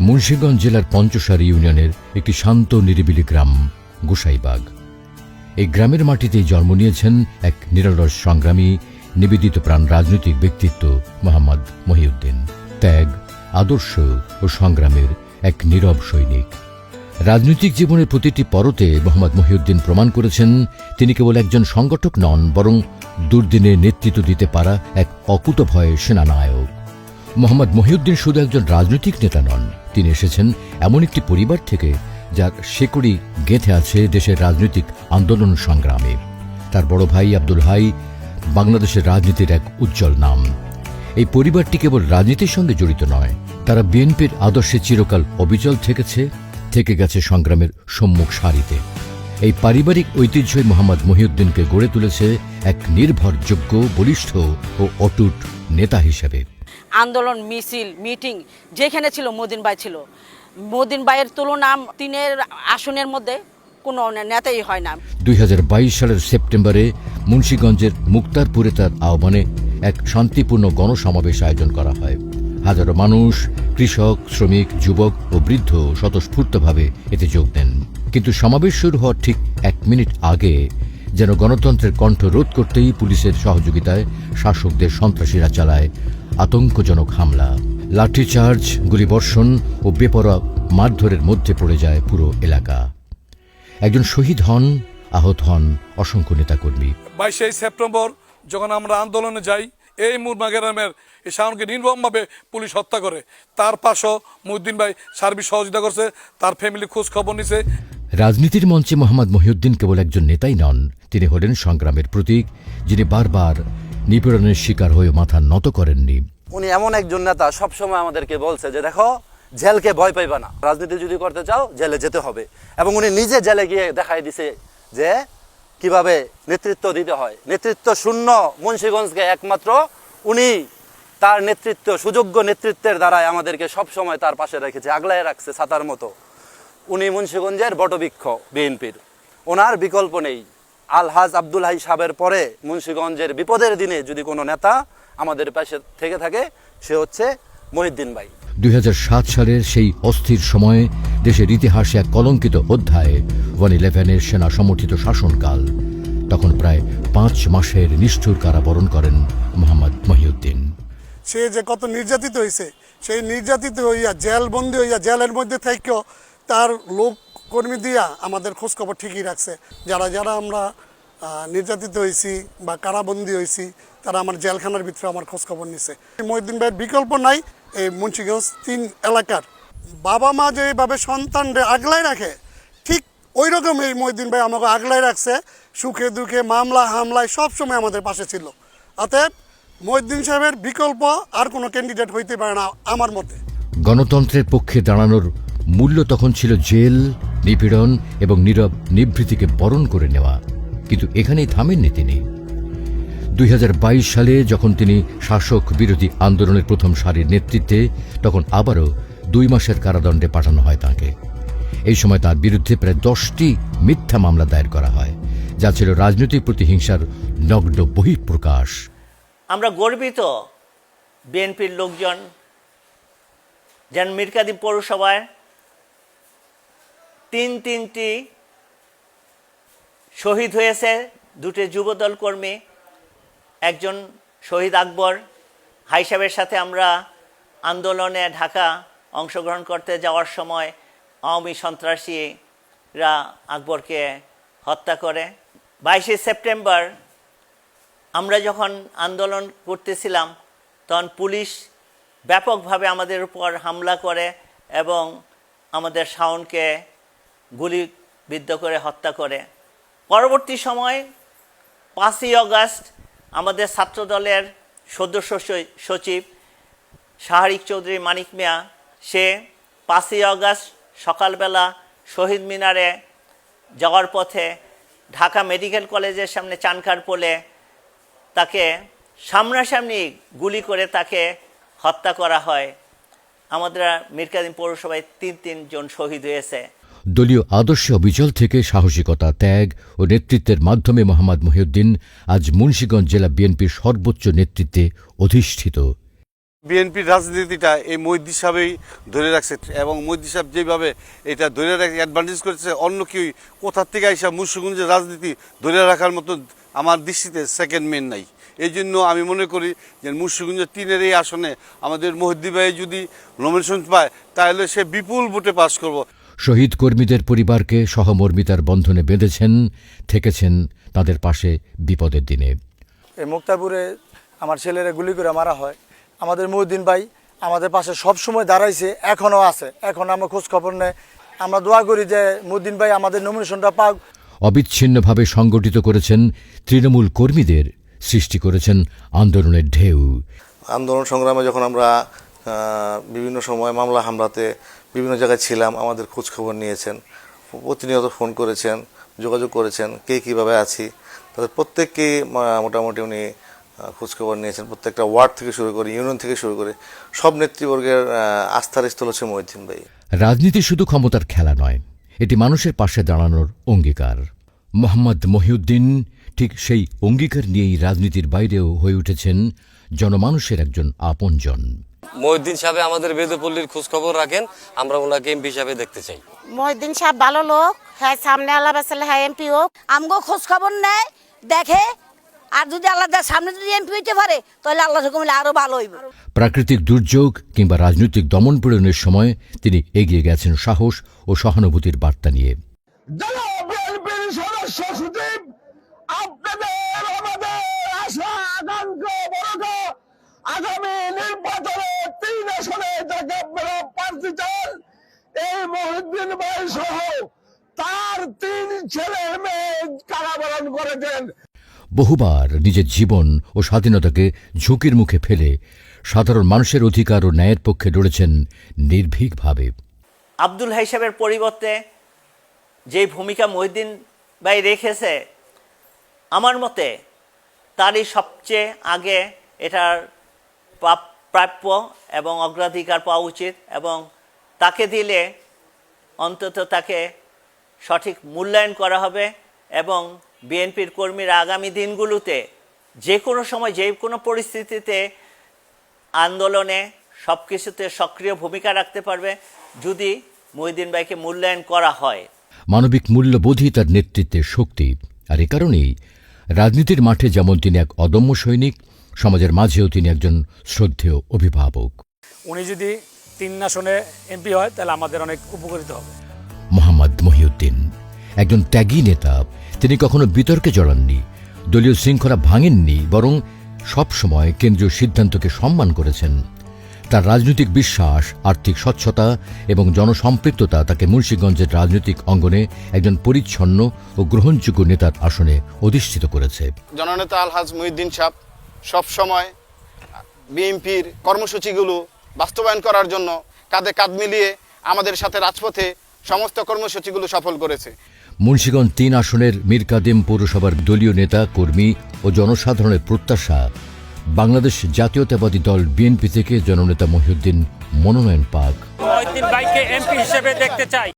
মুন্সিগঞ্জ জেলার পঞ্চসার ইউনিয়নের একটি শান্ত নিরিবিলি গ্রাম, গোসাইবাগ। এই গ্রামের মাটিতেই জন্ম নিয়েছেন এক নিরলস সংগ্রামী, নিবেদিত প্রাণ রাজনৈতিক ব্যক্তিত্ব মোহাম্মদ মহিউদ্দিন। ত্যাগ, আদর্শ ও সংগ্রামের এক নীরব সৈনিক। রাজনৈতিক জীবনের প্রতিটি পরতে মোহাম্মদ মহিউদ্দিন প্রমাণ করেছেন, তিনি কেবল একজন সংগঠক নন, বরং দুর্দিনে নেতৃত্ব দিতে পারা এক অকুতভয় সেনানায়ক। মোহাম্মদ মহিউদ্দিন শুধু একজন রাজনৈতিক নেতা নন, তিনি এসেছেন এমন একটি পরিবার থেকে যার শেকড়ি গেঁথে আছে দেশের রাজনৈতিক আন্দোলন সংগ্রামে। তার বড় ভাই আব্দুল হাই বাংলাদেশের রাজনীতির এক উজ্জ্বল নাম। এই পরিবারটি কেবল রাজনীতির সঙ্গে জড়িত নয়, তারা বিএনপির আদর্শে চিরকাল অবিচল থেকেছে, থেকে গেছে সংগ্রামের সম্মুখ সারিতে। এই পারিবারিক ঐতিহ্যই মোহাম্মদ মহিউদ্দিনকে গড়ে তুলেছে এক নির্ভরযোগ্য, বলিষ্ঠ ও অটুট নেতা হিসেবে। আন্দোলন, মিছিল, মিটিং যেখানে ছিল মোদিন ভাই ছিল। মোদিন ভাইয়ের তুলনা তিনের আসনের মধ্যে কোনো নেতাই হয় না। দুই হাজার বাইশ সালের সেপ্টেম্বরে মুন্সীগঞ্জের মুক্তারপুরে তার আহ্বানে এক শান্তিপূর্ণ গণসমাবেশ আয়োজন করা হয়। হাজারো মানুষ, কৃষক, শ্রমিক, যুবক ও বৃদ্ধ স্বতঃস্ফূর্তভাবে এতে যোগ দেন। কিন্তু সমাবেশ শুরু হওয়ার ঠিক এক মিনিট আগে যেন গণতন্ত্রের কণ্ঠ রোধ করতেই পুলিশের সহযোগিতায় শাসকদের সন্ত্রাসীরা চালায় আতঙ্কজনক হামলা লাঠিচার্জ গুলিবর্ষণ ও বেপরোয়া মারধরের মধ্যে পড়ে যায় পুরো এলাকা। একজন শহীদ হন আহত হন অসংখ্য নেতাকর্মী। বাইশে সেপ্টেম্বর যখন আমরা আন্দোলনে যাই এই মুরমা গ্রামের এই শাওনকে নির্মমভাবে পুলিশ হত্যা করে। তার পাশও মুদ্দিন ভাই সার্বিক সহযোগিতা করছে তার ফ্যামিলি খোঁজ খবর নিছে। রাজনীতির মঞ্চে মোহাম্মদ মহিউদ্দিন কেবল একজন নেতাই নন তিনি হলেন সংগ্রামের প্রতীক যিনি বারবার নিপীড়নের শিকার হয়ে মাথা নত করেননি। উনি এমন একজন নেতা সবসময় আমাদেরকে বলছে যে, দেখো, জেলকে ভয় পাইবা না। রাজনীতি যদি করতে চাও, জেলে যেতে হবে। এবং উনি নিজে জেলে গিয়ে দেখাই দিছে যে, কীভাবে নেতৃত্ব দিতে হয়। নেতৃত্ব শূন্য মুন্সীগঞ্জকে একমাত্র। উনি তার নেতৃত্ব, সুযোগ্য নেতৃত্বের দ্বারাই আমাদেরকে সবসময় তার পাশে রেখেছে, আগলায় রাখছে ছাতার মতো। উনি মুন্সীগঞ্জের বটবৃক্ষ বিএনপির। ওনার বিকল্প নেই। আলহাজ আব্দুল হাই সাহেবের পরে মুন্সীগঞ্জের বিপদের দিনে যদি কোনো নেতা আমাদের পাশে থেকে থাকে সে হচ্ছে মহিউদ্দিন ভাই। দুই হাজার সাত সালের সেই অস্থির সময়ে দেশের ইতিহাসে এক কলঙ্কিত অধ্যায় ওয়ান ইলেভেনের সেনা সমর্থিত শাসনকাল। তখন প্রায় পাঁচ মাসের নিষ্ঠুর কারাবরণ করেন মোহাম্মদ মহিউদ্দিন। সে যে কত নির্যাতিত হয়েছে সেই নির্যাতিত হইয়া জেল বন্দি হইয়া জেলের মধ্যে থেকেও তার লোক কর্মী দিয়া আমাদের খোঁজখবর ঠিকই রাখছে। যারা যারা আমরা নির্যাতিত হয়েছি বা কারাবন্দি হয়েছি তারা আমার জেলখানার ভিতরে আমার খোঁজখবর নিছে। মহিউদ্দিন ভাইয়ের বিকল্প নাই এই মুন্সিগঞ্জ তিন এলাকার। বাবা মা যেভাবে সন্তানরে আগলায় রাখে, ঠিক ওই রকম এই মহিউদ্দিন ভাই আমাকে আগলায় রাখছে। সুখে দুঃখে মামলা, হামলায় সবসময় আমাদের পাশে ছিল। অতএব মহিউদ্দিন সাহেবের বিকল্প আর কোনো ক্যান্ডিডেট হইতে পারে না আমার মতে। গণতন্ত্রের পক্ষে দাঁড়ানোর মূল্য তখন ছিল জেল নিপীড়ন এবং নীরব নিভৃতিকে বরণ করে নেওয়া, কিন্তু এখানেই থামেননি তিনি। দুই হাজার বাইশ সালে যখন তিনি শাসক বিরোধী আন্দোলনের প্রথম সারির নেতৃত্বে, তখন আবারও দুই মাসের কারাদণ্ডে পাঠানো হয় তাকে। এই সময় তার বিরুদ্ধে প্রায় দশটি মিথ্যা মামলা দায়ের করা হয়, যা ছিল রাজনৈতিক প্রতিহিংসার নগ্ন বহিঃপ্রকাশ। আমরা গর্বিত বিএনপির লোকজন, যেন মিরকাদিম পৌরসভায় তিন তিনটি শহীদ হয়েছে, দুটি যুবদল কর্মী, একজন শহীদ আকবর। হাই সাহেবের সাথে আমরা আন্দোলনে ঢাকা অংশগ্রহণ করতে যাওয়ার সময় আওয়ামী সন্ত্রাসীরা আকবরকে হত্যা করে। বাইশে সেপ্টেম্বর আমরা যখন আন্দোলন করতেছিলাম, তখন পুলিশ ব্যাপকভাবে আমাদের উপর হামলা করে এবং আমাদের শাওনকে গুলিবিদ্ধ করে হত্যা করে। পরবর্তী সময় পাঁচই অগাস্ট আমাদের ছাত্রদলের সদস্য সচিব শাহরিক চৌধুরী মানিক মিয়া, সে পাঁচই অগাস্ট সকালবেলা শহীদ মিনারে যাওয়ার পথে ঢাকা মেডিকেল কলেজের সামনে চানকার পোলে তাকে সামনাসামনি গুলি করে তাকে হত্যা করা হয়। আমাদের মিরকাদিম পৌরসভায় তিন তিনজন শহীদ হয়েছে। দলীয় আদর্শে অবিচল থেকে সাহসিকতা, ত্যাগ ও নেতৃত্বের মাধ্যমে মোহাম্মদ মহিউদ্দিন আজ মুন্সীগঞ্জ জেলা বিএনপির সর্বোচ্চ নেতৃত্বে অধিষ্ঠিত। বিএনপির রাজনীতিটা এই মহিদি সাহেবই ধরে রাখছে এবং মহিদি সাহেব যেভাবে এটা ধরে রাখে অ্যাডভান্টেজ করেছে, অন্য কেউ কোথার থেকে আইসা মুন্সিগঞ্জের রাজনীতি ধরে রাখার মতো আমার দৃষ্টিতে সেকেন্ড মেন নাই। এই জন্য আমি মনে করি যে মুন্সিগঞ্জের তিনের এই আসনে আমাদের মহিদ্দি ভাই যদি নমিনেশন পায়, তাহলে সে বিপুল ভোটে পাশ করব। শহীদ কর্মীদের পরিবারকে সহমর্মিতার বন্ধনে বেঁধেছেন থেকেছেন তাদের পাশে বিপদের দিনে। এই মুক্তাপুরে আমার ছেলেরা গুলি করে মারা হয়। আমাদের মহিউদ্দিন ভাই আমাদের পাশে সব সময় দাঁড়াইছে এখনও আছে। এখন আমরা খোঁজ খবর নেই। আমরা দোয়া করি যে মহিউদ্দিন ভাই আমাদের নমিনেশনটা পাক। অবিচ্ছিন্নভাবে সংগঠিত করেছেন তৃণমূল কর্মীদের সৃষ্টি করেছেন আন্দোলনের ঢেউ। আন্দোলন সংগ্রামে যখন আমরা বিভিন্ন সময় মামলা হামলাতে বিভিন্ন জায়গায় ছিলাম আমাদের খোঁজ খবর নিয়েছেন প্রতিনিয়ত ফোন করেছেন যোগাযোগ করেছেন কে কীভাবে আছি। তাদের প্রত্যেককেই মোটামুটি উনি আহ, খোঁজ খবর নিয়েছেন প্রত্যেকটা ওয়ার্ড থেকে শুরু করে ইউনিয়ন থেকে শুরু করে সব নেতৃবর্গের আস্থার স্থল হচ্ছে মহিদ্দিন ভাই। রাজনীতি শুধু ক্ষমতার খেলা নয় এটি মানুষের পাশে দাঁড়ানোর অঙ্গীকার। মোহাম্মদ মহিউদ্দিন ঠিক সেই অঙ্গীকার নিয়েই রাজনীতির বাইরেও হয়ে উঠেছেন জনমানুষের একজন আপনজন। মহিউদ্দিন সাহেব আমাদের বেদপল্লীর খোঁজ খবর রাখেন আমরা ওনাকে এমপি হিসাবে দেখতে চাই। মহিউদ্দিন সাহেব ভালো লোক হ্যাঁ সামনে আল্লাহ বাসালে হ্যাঁ এমপি হোক। আমগো খোঁজ খবর নেয় দেখে আর যদি আল্লাহ সামনে যদি এমপি হইতে পারে তাহলে আল্লাহ হুকুমে আরও ভালো হইব। প্রাকৃতিক দুর্যোগ কিংবা রাজনৈতিক দমনপীড়নের সময় তিনি এগিয়ে গেছেন সাহস ও সহানুভূতির বার্তা নিয়ে। আপনাদের আমাদের আশা আকাঙ্ক্ষা আগামী নির্বাচনে আসনে যাকে আপনারা প্রার্থী চান এই মহিউদ্দিন ভাই সহ তার তিন ছেলে মেয়ে কারাবরণ করেছেন। বহুবার নিজের জীবন ও স্বাধীনতাকে ঝুঁকির মুখে ফেলে সাধারণ মানুষের অধিকার ও ন্যায়ের পক্ষে লড়েছেন নির্ভীকভাবে। আব্দুল হাই সাহেবের পরিবর্তে যে ভূমিকা মহিউদ্দিন ভাই রেখেছে আমার মতে তারই সবচেয়ে আগে এটার প্রাপ- প্রাপ্য এবং অগ্রাধিকার পাওয়া উচিত এবং তাকে দিলে অন্তত তাকে সঠিক মূল্যায়ন করা হবে এবং বিএনপির কর্মীরা আগামী দিনগুলোতে যে কোনো সময়, যে কোনো পরিস্থিতিতে আন্দোলনে সব কিছুতে সক্রিয় ভূমিকা রাখতে পারবে যদি মহিউদ্দিন ভাইকে মূল্যায়ন করা হয়। মানবিক মূল্যবোধই তার নেতৃত্বের শক্তি। আর এ কারণেই রাজনীতির মাঠে যেমন তিনি এক অদম্য সৈনিক সমাজের মাঝেও তিনি একজন শ্রদ্ধেয় অভিভাবক। উনি যদি তিন আসনে এমপি হয় তাহলে আমাদের অনেক উপকৃত হবে। মোহাম্মদ মহিউদ্দিন একজন ত্যাগী নেতা তিনি কখনো বিতর্কে জড়াননি দলীয় শৃঙ্খলা ভাঙেননি বরং সবসময় কেন্দ্রীয় সিদ্ধান্তকে সম্মান করেছেন। তার রাজনৈতিক বিশ্বাস আর্থিক স্বচ্ছতা এবং জনসম্পৃক্ততা তাকে মুন্সীগঞ্জের রাজনৈতিক অঙ্গনে একজন পরিচ্ছন্ন ও গ্রহণযোগ্য নেতার আসনে অধিষ্ঠিত করেছে। জননেতা আলহাজ মহিউদ্দিন সাহেব সবসময় বিএনপির কর্মসূচিগুলো বাস্তবায়ন করার জন্য কাঁধে কাঁধ মিলিয়ে আমাদের সাথে রাজপথে সমস্ত কর্মসূচিগুলো সফল করেছে। মুন্সীগঞ্জ তিন আসনের মীর কাদিম পৌরসভার দলীয় নেতা কর্মী ও জনসাধারণের প্রত্যাশা। বাংলাদেশ জাতীয়তাবাদী দল বিএনপি থেকে জননেতা মহিউদ্দিন মনোনয়ন পাক। মহিউদ্দিন ভাইকে এমপি হিসেবে দেখতে চাই।